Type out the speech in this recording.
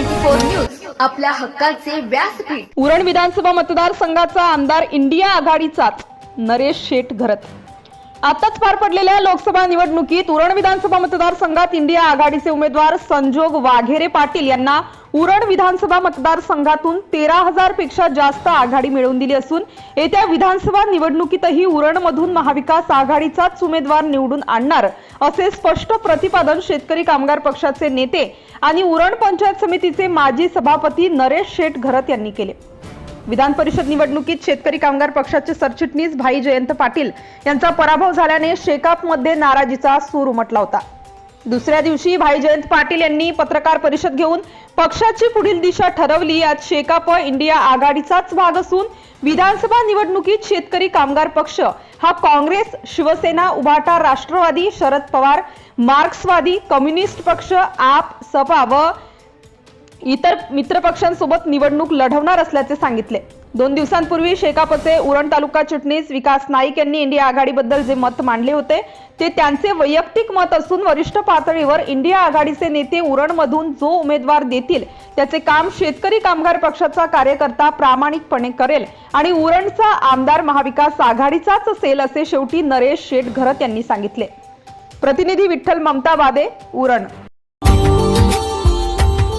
News आपल्या हक्काचे व्यासपीठ. उरण विधानसभा मतदारसंघाचा आमदार इंडिया आघाडीचाच नरेश शेठ घरत. आताच पार पडलेल्या लोकसभा निवडणुकीत उरण विधानसभा मतदारसंघात इंडिया आघाडीचे उमेदवार संजोग वाघेरे पाटील यांना उरण विधानसभा मतदारसंघातून तेरा हजारपेक्षा जास्त आघाडी मिळवून दिली असून येत्या विधानसभा निवडणुकीतही उरणमधून महाविकास आघाडीचाच उमेदवार निवडून आणणार असे स्पष्ट प्रतिपादन शेतकरी कामगार पक्षाचे नेते आणि उरण पंचायत समितीचे माजी सभापती नरेश शेठ घरत यांनी केले. विधान परिषद निवडणुकीत शेतकरी कामगार पक्षाचे सरचिटणीस भाई जयंत पाटील यांचा पराभव झाल्याने शेकापमध्ये नाराजीचा सूर उमटला होता. दुसऱ्या दिवशी भाई जयंत पाटील यांनी पत्रकार परिषद घेऊन पक्षाची पुढील दिशा ठरवली. यात शेकाप इंडिया आघाडीचाच भाग असून विधानसभा निवडणुकीत शेतकरी कामगार पक्ष हा काँग्रेस शिवसेना उभाटा राष्ट्रवादी शरद पवार मार्क्सवादी कम्युनिस्ट पक्ष आप सपा व इतर मित्रपक्षांसोबत निवडणूक लढवणार असल्याचे सांगितले. दोन दिवसांपूर्वी शेकापचे उरण तालुका चिटणीस विकास नाईक यांनी इंडिया आघाडीबद्दल जे मत मांडले होते ते त्यांचे वैयक्तिक मत असून वरिष्ठ पातळीवर इंडिया आघाडीचे नेते उरणमधून जो उमेदवार देतील त्याचे काम शेतकरी कामगार पक्षाचा कार्यकर्ता प्रामाणिकपणे करेल आणि उरणचा आमदार महाविकास आघाडीचाच असेल असे शेवटी नरेश शेठ घरत यांनी सांगितले. प्रतिनिधी विठ्ठल ममता वादे उरण.